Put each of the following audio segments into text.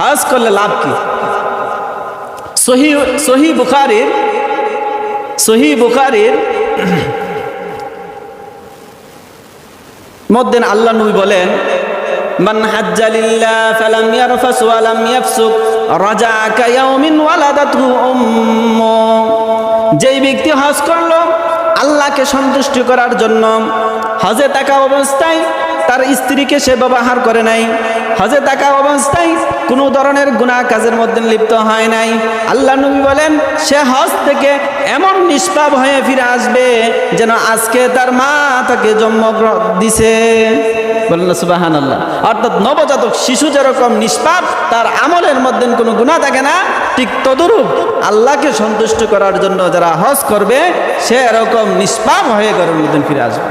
হজ করলে লাভ কি? সহি সহি বুখারির সহি বুখারির মধ্যে আল্লাহ নবী বলেন, মান হাজ্জালিল্লাহ ফালাম ইয়ারফাস ওয়া লাম ইয়াফসুক রাজা কায়াউমিন ওয়ালাদাতহু উম্মু। যেই ব্যক্তি হজ করল, আল্লাহকে সন্তুষ্ট করার জন্য হজে থাকা অবস্থায় তার স্ত্রীকে সে ব্যবহার করে নাই। হজে থাকা অবস্থায় কোনো ধরনের গুনাহ কাজের মধ্যে লিপ্ত হয় নাই। আল্লাহ নবী বলেন, সে হজ থেকে এমন নিষ্পাপ হয়ে ফিরে আসবে যেন আজকে তার মা তাকে জন্ম দিছে। বলেন না সুবাহান আল্লাহ অর্থাৎ নবজাতক শিশু যেরকম নিষ্পাপ, তার আমলের মধ্যে কোনো গুণা থাকে না। ঠিক তদরূপ আল্লাহকে সন্তুষ্ট করার জন্য যারা হজ করবে, সে এরকম নিষ্পাপ হয়ে ঘরের মধ্যে ফিরে আসবে।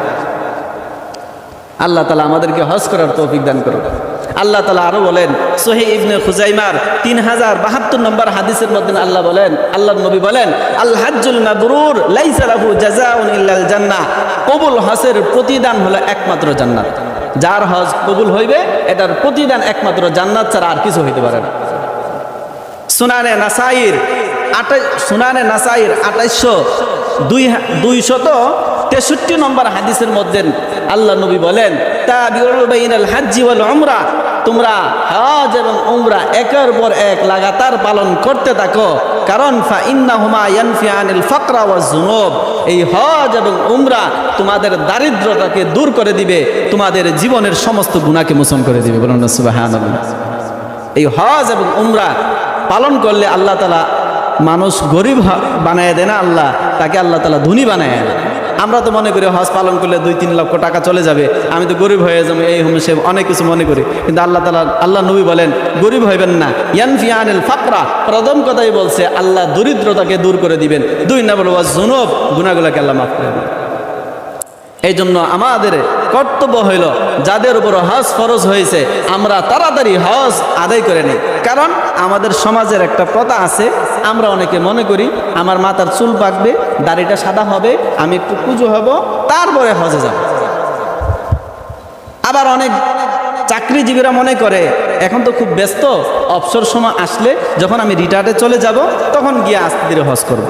আল্লাহ তালা আমাদেরকে হজ করার তৌফিক দান করুন আল্লাহ তালা আরও বলেন, সোহে ইবনে খুজাইমার তিন হাজার বাহাত্তর নম্বর হাদিসের মধ্যে আল্লাহ বলেন, আল্লাহ নবী বলেন আল হাজ্জুল মাবরুর লাইসা লাহু জাযাউন ইল্লাল জান্নাহ। কবুল হজের প্রতিদান হলো একমাত্র জান্নাত। যার হজ কবুল হইবে, এটার প্রতিদান একমাত্র জান্নাত ছাড়া আর কিছু হইতে পারে না। সুনানে নাসাইর আটাই সুনানে নাসাইর আঠাইশশো দুই দুইশত তেষট্টি নম্বর হাদিসের মধ্যে আল্লাহ নবী বলেন তা বিউল হাজ্জি ওয়াল উমরা তোমরা হজ এবং উমরা একের পর এক লাগাতার পালন করতে থাকো। কারণ ফা ইন্নাহুমা ইয়ানফিয়ানিল ফাকরা ওয়াজ যুনুব এই হজ এবং উমরা তোমাদের দারিদ্রতাকে দূর করে দিবে, তোমাদের জীবনের সমস্ত গুণাকে মোচন করে দিবে। বলুন সুবহানাল্লাহ। এই হজ এবং উমরা পালন করলে আল্লাহ তালা মানুষ গরিব বানায় দেয় না আল্লাহ, তাকে আল্লাহ তালা ধনী বানায় না। আমরা তো মনে করি হজ পালন করলে দুই তিন লক্ষ টাকা চলে যাবে, আমি তো গরিব হয়ে যাব, এই হুম সে অনেক কিছু মনে করি। কিন্তু আল্লাহ তালা, আল্লাহ নবী বলেন, গরিব হইবেন না। ইয়ানফিয়ানিল ফাকরা প্রথম কথাই বলছে, আল্লাহ দরিদ্রতাকে দূর করে দিবেন। দুই নম্বর ওয়াজ জুনব গুণাগুলাকে আল্লাহ মাফ করে দিবেন। এই জন্য আমাদের কর্তব্য হইল, যাদের উপর হজ ফরজ হয়েছে, আমরা তাড়াতাড়ি হজ আদায় করে নিই। কারণ আমাদের সমাজের একটা প্রথা আছে, আমরা অনেকে মনে করি, আমার মাথার চুল পাকবে, দাড়িটা সাদা হবে, আমি একটু পুজো হব, তারপরে হজে যাব। আবার অনেক চাকরিজীবীরা মনে করে, এখন তো খুব ব্যস্ত, অবসর সময় আসলে যখন আমি রিটায়ারে চলে যাব, তখন গিয়ে আস্তে ধীরে হজ করব।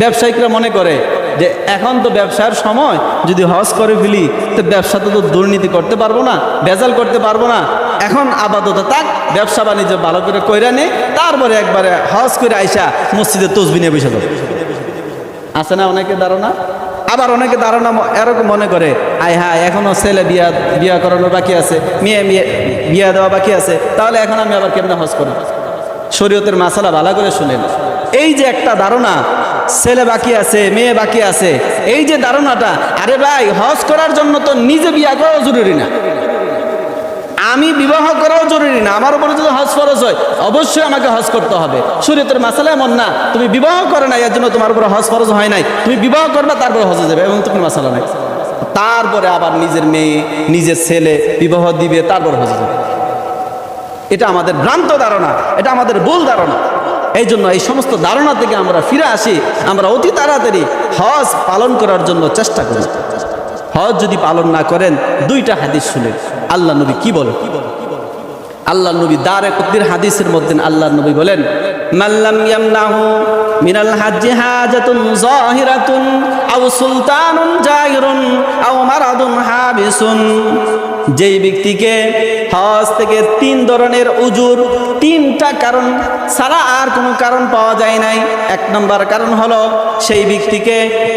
ব্যবসায়িকরা মনে করে যে এখন তো ব্যবসার সময়, যদি হজ করে ফেলি, তো ব্যবসাতে তো দুর্নীতি করতে পারব না, ভেজাল করতে পারব না। এখন আপাতত তাক ব্যবসা বাণিজ্য ভালো করে কইরা নে, তারপরে একবারে হজ করে আইসা মসজিদে তসবি নিয়ে বসে আছে না অনেকে ধারণা? আবার অনেকে ধারণা এরকম মনে করে, আয় হ্যাঁ এখনও ছেলে বিয়া বিয়া করানো বাকি আছে, মেয়ে মেয়ে, বিয়া দেওয়া বাকি আছে, তাহলে এখন আমি আবার কেমনে হজ করব? শরীয়তের মাসালা ভালো করে শুনেন। এই যে একটা ধারণা ছেলে বাকি আছে, মেয়ে বাকি আছে। এই যে ধারণাটা, আরে ভাই, হজ করার জন্য তো নিজে বিয়া করাও জরুরি না। আমি বিবাহ করাও জরুরি না, আমার উপরে যদি হজ ফরজ হয়, অবশ্যই আমাকে হজ করতে হবে। শরীয়তের মাসালা এমন না, তুমি বিবাহ করে নাই, এর জন্য তোমার উপরে হজ ফরজ হয় নাই। তুমি বিবাহ করবে, তারপরে হজে যাবে এবং তুমি মাসালা নাই। তারপরে আবার নিজের মেয়ে, নিজের ছেলে বিবাহ দিবে, তারপর হজে যাবে। এটা আমাদের ভ্রান্ত ধারণা, এটা আমাদের ভুল ধারণা। এই জন্য এই সমস্ত ধারণা থেকে আমরা ফিরে আসি, আমরা অতি তাড়াতাড়ি হজ পালন করার জন্য চেষ্টা করি। হজ যদি পালন না করেন, দুইটা হাদিস শুনেন। আল্লাহ নবী কি বলে আল্লাহ নবী দার একদির হাদিসের মধ্যে আল্লাহ নবী বলেন মাল্লাম সুলতানুন যেই ব্যক্তিকে হজ থেকে তিন ধরনের উজুর, তিনটা কারণ ছাড়া আর কোনো কারণ পাওয়া যায় নাই। এক নম্বর কারণ হলো সেই ব্যক্তিকে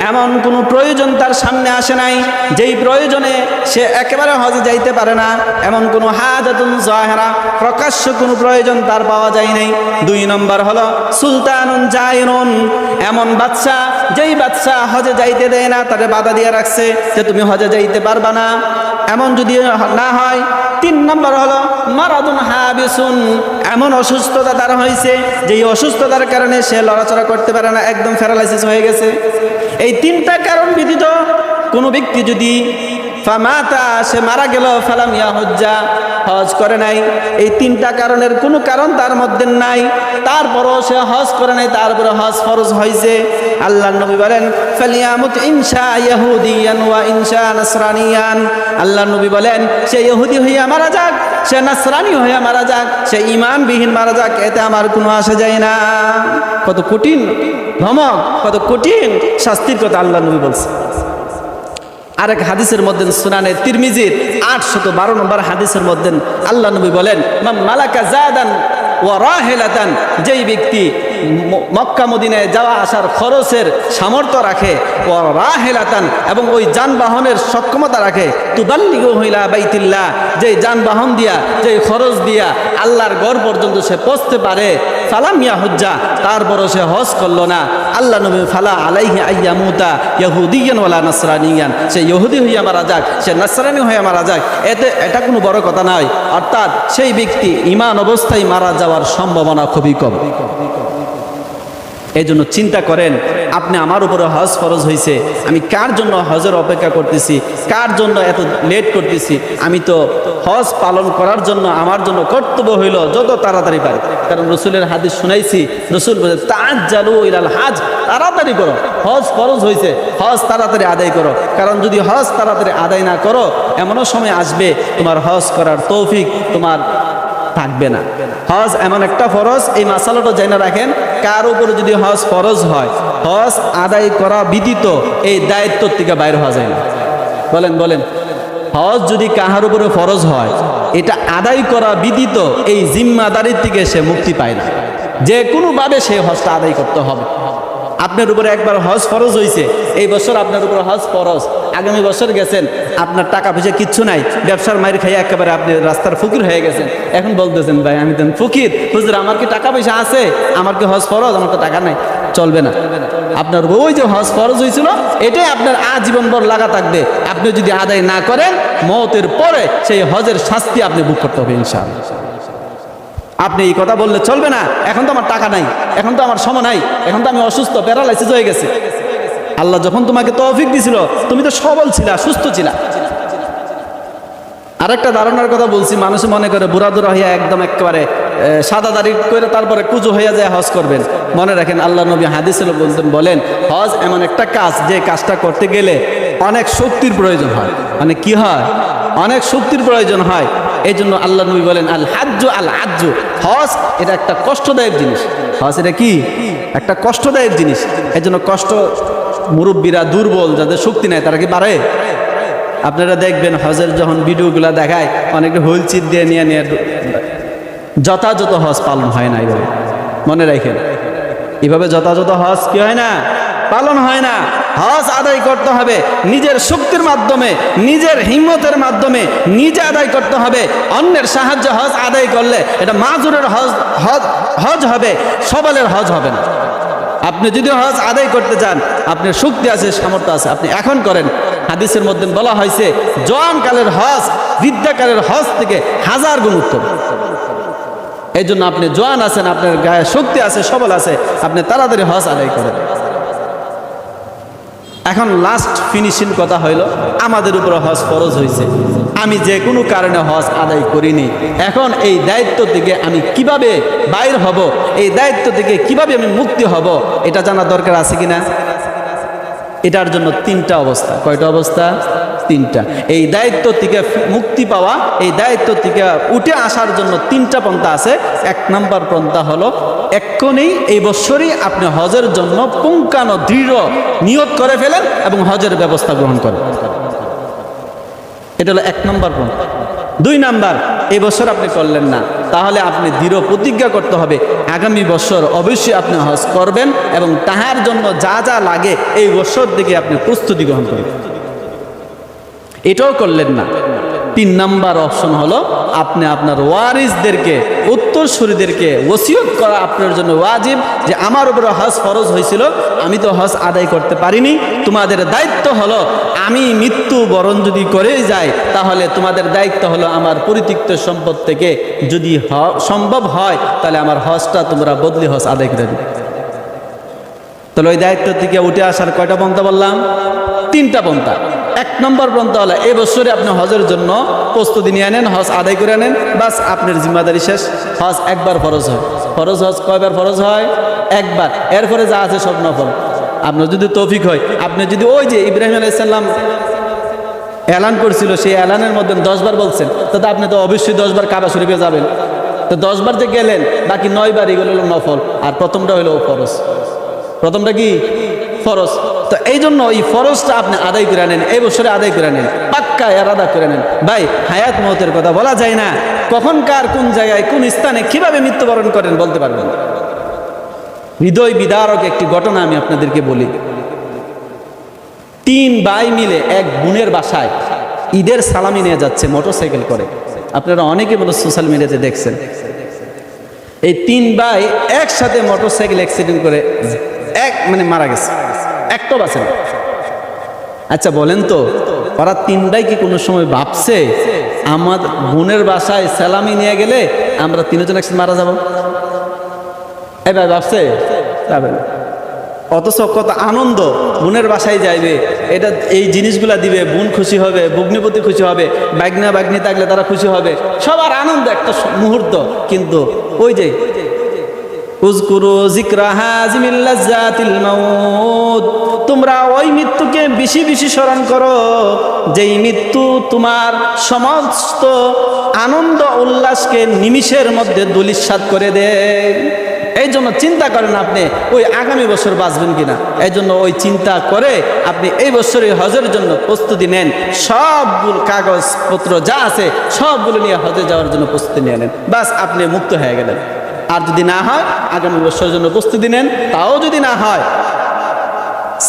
এমন কোনো প্রয়োজন তার সামনে আসে নাই, যেই প্রয়োজনে সে একেবারে হজে যাইতে পারে না। এমন কোনো হাজাতুন জাহেরা, প্রকাশ্য কোনো প্রয়োজন তার পাওয়া যায় নাই। দুই নম্বর হলো সুলতানুন জায়নুন এমন বাচ্চা যেই বাচ্চা হজে যাইতে দেয় না, তারে বাধা দিয়ে রাখছে যে তুমি হজে যাইতে পারবা না। এমন যদি না হয়। তিন নম্বর হলো, মারাদুন হাবিসুন। এমন অসুস্থতা তার হয়েছে যে এই অসুস্থতার কারণে সে লড়াচড়া করতে পারে না, একদম প্যারালাইসিস হয়ে গেছে। এই তিনটা কারণ ব্যতীত কোনো ব্যক্তি যদি ফামাতা, সে মারা গেল, ফালাম ইয়া হজ্জা হজ করে নাই। এই তিনটা কারণের কোনো কারণ তার মধ্যে নাই। তারপরও সে হজ করে নাই তারপরে হজ ফরজ হয়েছে। আল্লাহ নবী বলেন, ফালিয়ামুত ইনশা ইয়াহুদিয়ান ওয়া ইনশা নাসরানিয়ান। আল্লাহ নবী বলেন, সে ইহুদি হইয়া মারা যাক, সে নাসরানি হইয়া মারা যাক, সে ইমানবিহীন মারা যাক, এতে আমার কোনো আসে যায় না। কত কঠিন ধমক কত কঠিন শাস্তির কথা আল্লাহ নবী বলছে আরেক হাদিসের মধ্যে সুনানে তিরমিজির আটশত বারো নম্বর হাদিসের মধ্যে আল্লাহ নবী বলেন, "মান মালাকা জাদান ও রাহেলাতান যেই ব্যক্তি মক্কা মদিনায় যাওয়া আসার খরচের সামর্থ্য রাখে ও রাহেলাতান এবং ওই যানবাহনের সক্ষমতা রাখে, তুবাল্লিগু হইলা বাইতিল্লা যেই যানবাহন দিয়া, যেই খরচ দিয়া আল্লাহর গড় পর্যন্ত সে পৌঁছতে পারে সালামিয়া ইয়াহুজ্জা তারপরও সে হজ করল না। আল্লাহ নবী ফালা আলাইহি আইয়া মুতা ইহুদিয়ান ওয়ালা নাসরানিয়ান। সে ইহুদি হইয়া মারা যাক, সে নাসরানি হইয়া মারা যাক, এতে এটা কোনো বড় কথা নয়। অর্থাৎ সেই ব্যক্তি ইমান অবস্থায় মারা যাওয়ার সম্ভাবনা খুবই কম। এই জন্য চিন্তা করেন, আপনি আমার উপরে হজ ফরজ হয়েছে আমি কার জন্য হজের অপেক্ষা করতেছি, কার জন্য এত লেট করতেছি, আমি তো হজ পালন করার জন্য আমার জন্য কর্তব্য হইল যত তাড়াতাড়ি পারি। কারণ রসুলের হাদিস শুনাইছি, রসুল বলে তাজ জালু ইলাল হাজ তাড়াতাড়ি করো, হজ ফরজ হয়েছে হজ তাড়াতাড়ি আদায় করো। কারণ যদি হজ তাড়াতাড়ি আদায় না করো, এমনও সময় আসবে, তোমার হজ করার তৌফিক, তোমার থাকবে না। হজ এমন একটা ফরজ, এই মাসালাটা জেনে রাখেন, কার উপরে যদি হজ ফরজ হয়, হজ আদায় করা বিদিত এই দায়িত্ব থেকে বাইর হওয়া যায় না। বলেন বলেন, হজ যদি কাহার উপরে ফরজ হয়, এটা আদায় করা বিদিত এই জিম্মাদারির থেকে সে মুক্তি পায় না। যে কোনোভাবে সে হজটা আদায় করতে হবে। আপনার উপরে একবার হজ ফরজ হয়েছে এই বছর আপনার উপরে হজ ফরজ। আগামী বছর গেছেন, আপনার টাকা পয়সা কিচ্ছু নাই, ব্যবসার মায়ের খাইয়ে একেবারে আপনি রাস্তার ফকির হয়ে গেছেন। এখন বলতেছেন, ভাই, আমি তো ফকির। হুজুর, আমার কি টাকা পয়সা আছে? আমার কি হজ ফরজ? আমার তো টাকা নাই। চলবে না। আপনার ওই যে হজ ফরজ হয়েছিল এটাই আপনার আজীবন ভর লাগা থাকবে। আপনি যদি আদায় না করেন, মতের পরে সেই হজের শাস্তি আপনি বুক করতে হবে, ইনশাআল্লাহ। আপনি এই কথা বললে চলবে না। এখন তো আমার টাকা নাই, এখন তো আমার সময় নাই, এখন তো আমি অসুস্থ, প্যারালাইসিস হয়ে গেছে। আল্লাহ যখন তোমাকে তৌফিক দিছিল, তুমি তো সবল ছিলা, সুস্থ ছিলা। আরেকটা ধারণার কথা বলছি, মানুষ মনে করে বুড়া দুরা হইয়া একদম একেবারে সাদা দাড়ি করে তারপরে কুজো হইয়া যায়, হজ করবেন। মনে রাখেন, আল্লাহ নবী হাদিসের বলতেন, বলেন, হজ এমন একটা কাজ, যে কাজটা করতে গেলে অনেক শক্তির প্রয়োজন হয়। মানে কি হয়? অনেক শক্তির প্রয়োজন হয়। এই জন্য আল্লাহ নবী বলেন, আল হাজ্জু আল হাজ্জু হজ এটা একটা কষ্টদায়ক জিনিস। হজ এটা কি? একটা কষ্টদায়ক জিনিস। এই জন্য কষ্ট মুরব্বীরা দুর্বল, যাদের শক্তি নাই, তারা কি পারে? আপনারা দেখবেন হজের যখন ভিডিওগুলো দেখায়, অনেকে হুইলচির দিয়ে নিয়ে নিয়ে যথাযথ হজ পালন হয় না এইভাবে মনে রাখেন। এভাবে যথাযথ হজ কি হয় না? পালন হয় না। হজ আদায় করতে হবে। নিজের শক্তির মাধ্যমে, নিজের হিম্মতের মাধ্যমে নিজে আদায় করতে হবে। অন্যের সাহায্যে হজ আদায় করলে এটা মাজুরের হজ হজ হজ হবে। সবালের হজ হবে না। আপনি যদি হজ আদায় করতে চান, আপনার শক্তি আছে, সামর্থ্য আছে, আপনি এখন করেন। হাদিসের মধ্যে বলা হয়েছে, জোয়ানকালের হজ, বৃদ্ধাকালের হজ থেকে হাজার গুণ উত্তম। এই জন্য আপনি জোয়ান আছেন, আপনার গায়ে শক্তি আছে, সবল আছে, আপনি তাড়াতাড়ি হজ আদায় করেন। এখন লাস্ট ফিনিশিং কথা হইল, আমাদের উপরে হজ ফরজ হয়েছে আমি যে কোনো কারণে হজ আদায় করিনি। এখন এই দায়িত্ব থেকে আমি কীভাবে বাইর হব? এই দায়িত্ব থেকে কীভাবে আমি মুক্তি হব? এটা জানা দরকার আছে কিনা? এটার জন্য তিনটা অবস্থা। কয়টা অবস্থা? তিনটা। এই দায়িত্ব থেকে মুক্তি পাওয়া, এই দায়িত্ব থেকে উঠে আসার জন্য তিনটা পন্থা আছে। এক নম্বর পন্থা হলো এক্ষণেই এই বছরই আপনি হজের জন্য পুঙ্কানো দৃঢ় নিয়োগ করে ফেলেন এবং হজের ব্যবস্থা গ্রহণ করেন। এটা হলো এক নম্বর পন্থা। দুই নাম্বার, এই বছর আপনি করলেন না, তাহলে আপনি দৃঢ় প্রতিজ্ঞা করতে হবে। আগামী বছর অবশ্যই আপনি হজ করবেন এবং তাহার জন্য যা যা লাগে এই বছর দিকে আপনি প্রস্তুতি গ্রহণ করবেন। এটাও করলেন না। তিন নাম্বার অপশন হলো আপনি আপনার ওয়ারিসদেরকে, উত্তরসূরিদেরকে ওসিয়ত করা আপনার জন্য ওয়াজিব যে আমার উপরে হজ ফরজ হয়েছিল, আমি তো হজ আদায় করতে পারিনি। তোমাদের দায়িত্ব হলো আমি মৃত্যু বরণ যদি করে যাই, তাহলে তোমাদের দায়িত্ব হলো আমার পরিতিক্ত সম্পদ থেকে যদি সম্ভব হয়, তাহলে আমার হজটা তোমরা বদলি হজ আদায় করে দিবে। তাহলে ওই দায়িত্ব থেকে উঠে আসার কয়টা পন্থা বললাম? তিনটা পন্থা। এক নম্বর হলো এই বছরে আপনি হজের জন্য প্রস্তুতি নিয়ে আনেন, হজ আদায় করে আনেন, বাস আপনার জিম্মাদারি শেষ, হজ একবার ফরজ হয়। ফরজ হজ কয়বার ফরজ হয়? একবার। এরপরে যা আছে সব নফল। আপনার যদি তৌফিক হয়, আপনি যদি ওই যে ইব্রাহিম আলাইসাল্লাম এলান করছিল, সেই এলানের মধ্যে দশবার বলছেন তো আপনি তো অবশ্যই দশবার কাবা শরীফে যাবেন। তো দশবার যে গেলেন, বাকি নয়বার এগুলো হলো নফল, আর প্রথমটা হলো ফরজ। প্রথমটা কি? ফরজ। তো এই জন্য ওই ফরজটা আপনি আদায় করে নেন, এই বছরে আদায় করে নেন পাক্কা এর আদা করে নেন। ভাই, হায়াত মহতের কথা বলা যায় না। কখন কার কোন জায়গায়, কোন স্থানে কীভাবে মৃত্যুবরণ করেন বলতে পারবেন? হৃদয় বিদারক একটি ঘটনা আমি আপনাদেরকে বলি। তিন ভাই মিলে এক বোনের বাসায় ঈদের সালামি নিয়ে যাচ্ছে, মোটরসাইকেল করে। আপনারা অনেকে মতো সোশ্যাল মিডিয়াতে দেখছেন। এই তিন ভাই একসাথে মোটরসাইকেল অ্যাক্সিডেন্ট করে এক মানে মারা গেছে। একটা বাসে না? আচ্ছা বলেন তো, ওরা তিনটাই কি কোনো সময় ভাবছে আমার বোনের বাসায় সালামি নিয়ে গেলে আমরা তিনজন একসাথে মারা যাব? ভাই ভাবছে? যাবে না। অথচ কত আনন্দ, বোনের বাসায় যাইবে, এটা এই জিনিসগুলা দিবে, বোন খুশি হবে, ভগ্নিপতি খুশি হবে বাগনা বাগনি থাকলে তারা খুশি হবে, সবার আনন্দ একটা মুহূর্ত। কিন্তু ওই যে উজকুরু যিকরা হাজিমিল লাজ্জাতিল মাউত। তোমরা ওই মৃত্যুকে বেশি বেশি স্মরণ করো। যেই মৃত্যু তোমার সমস্ত আনন্দ উল্লাসকে নিমিষের মধ্যে দুলিশ্বাদ করে দেয়। এই জন্য চিন্তা করেন আপনি, ওই আগামী বছর বাঁচবেন কিনা? এই জন্য ওই চিন্তা করে আপনি এই বছরে হজের জন্য প্রস্তুতি নেন। সবগুলো কাগজপত্র যা আছে, সবগুলো নিয়ে হজে যাওয়ার জন্য প্রস্তুতি নিয়ে নেন। বাস, আপনি মুক্ত হয়ে গেলেন। আর যদি না হয়, আগামী বছরের জন্য প্রস্তুতি নেন, তাও যদি না হয়,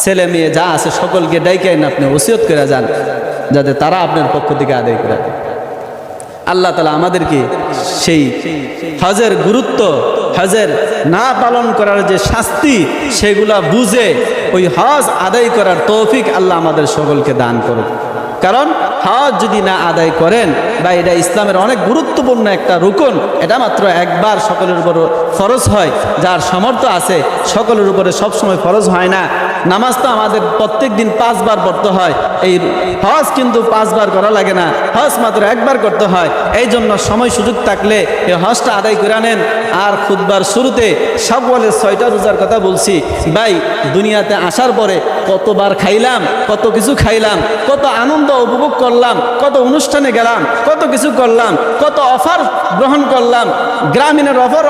ছেলে মেয়ে যা আছে সকলকে ডাইকে আপনি ওসিয়ত করে যান, যাতে তারা আপনার পক্ষ থেকে আদায় করে। আল্লাহ তালা আমাদেরকে সেই হজের গুরুত্ব, হজের না পালন করার যে শাস্তি, সেগুলা বুঝে ওই হজ আদায় করার তৌফিক আল্লাহ আমাদের সকলকে দান করুক। কারণ হজ যদি না আদায় করেন, বা এটা ইসলামের অনেক গুরুত্বপূর্ণ একটা রুকন, এটা মাত্র একবার সকলের উপর ফরজ হয়, যার সামর্থ্য আছে, সকলের উপরে সবসময় ফরজ হয় না। নামাজ তো আমাদের প্রত্যেক দিন পাঁচবার পড়তে হয়, এই হজ কিন্তু পাঁচবার করা লাগে না, হজ মাত্র একবার করতে হয় এই জন্য সময় সুযোগ থাকলে এই হজটা আদায় করে নেন আর খুদবার শুরুতে সব বলে ছয়টা রোজার কথা বলছি, ভাই, দুনিয়াতে আসার পরে কতবার খাইলাম, কত কিছু খাইলাম, কত আনন্দ উপভোগ করলাম, কত অনুষ্ঠানে গেলাম, কত কিছু করলাম, কত অফার গ্রহণ করলাম, গ্রামীণের অফার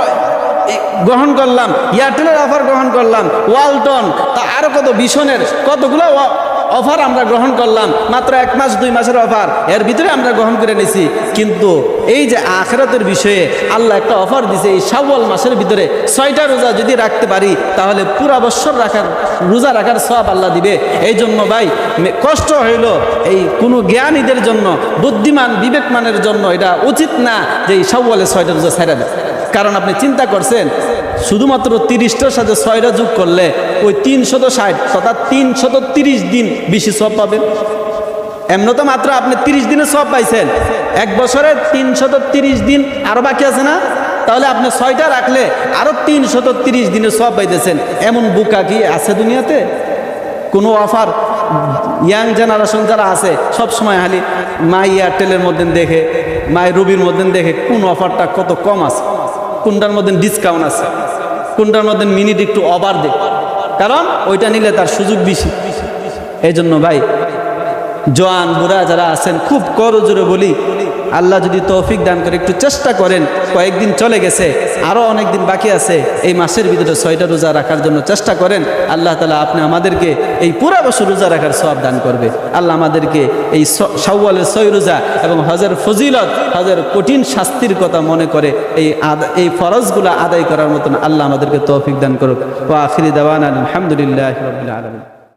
গ্রহণ করলাম, এয়ারটেলের অফার গ্রহণ করলাম, ওয়ালটন, তা আরও কত বিশনের কতগুলো অফার আমরা গ্রহণ করলাম, মাত্র এক মাস, দুই মাসের অফার এর ভিতরে আমরা গ্রহণ করে নিছি। কিন্তু এই যে আখেরাতের বিষয়ে আল্লাহ একটা অফার দিছে, এই শাওয়াল মাসের ভিতরে ছয়টা রোজা যদি রাখতে পারি, তাহলে পুরা বছর রাখার, রোজা রাখার সব আল্লাহ দিবে। এই জন্য ভাই কষ্ট হইল এই কোনো জ্ঞানীদের জন্য, বুদ্ধিমান, বিবেকমানের জন্য এটা উচিত না যে এই শাওয়ালে ছয়টা রোজা ছেড়ে দেয়। কারণ আপনি চিন্তা করছেন শুধুমাত্র তিরিশটার সাথে ছয়টা যোগ করলে ওই তিনশত ষাট অর্থাৎ তিনশত তিরিশ দিন বেশি সব পাবেন। এমন তো মাত্র আপনি তিরিশ দিনে সব পাইছেন। এক বছরে তিনশত তিরিশ দিন আরও বাকি আছে না? তাহলে আপনি ছয়টা রাখলে আরও তিনশত তিরিশ দিনে সব পাইতেছেন। এমন বুকা কি আছে দুনিয়াতে? কোনো অফার? ইয়াং জেনারেশন যারা আছে, সব সময় খালি মাই এয়ারটেলের মধ্যে দেখে, মাই রুবির মধ্যে দেখে কোন অফারটা কত কম আছে? কোনটার মধ্যে ডিসকাউন্ট আছে। কোনটার মধ্যে মিনিট একটু অবার দে। কারণ ওইটা নিলে তার সুযোগ বেশি। এই জন্য ভাই, জোয়ান বুড়া যারা আছেন, খুব করজোরে বলি আল্লাহ যদি তৌফিক দান করে, একটু চেষ্টা করেন, কয়েকদিন চলে গেছে আরও অনেক দিন বাকি আছে, এই মাসের ভিতরে ছয়টা রোজা রাখার জন্য চেষ্টা করেন, আল্লাহ তালা আপনি আমাদেরকে এই পুরা বছর রোজা রাখার সব দান করবে। আল্লাহ আমাদেরকে এই সাউওয়ালের ছয় রোজা এবং হজের ফজিলত, হজের কঠিন শাস্তির কথা মনে করে এই এই ফরজগুলো আদায় করার মতন আল্লাহ আমাদেরকে তৌফিক দান করুক। ও আখিরি দেওয়ান আলহামদুলিল্লাহ আলমিন।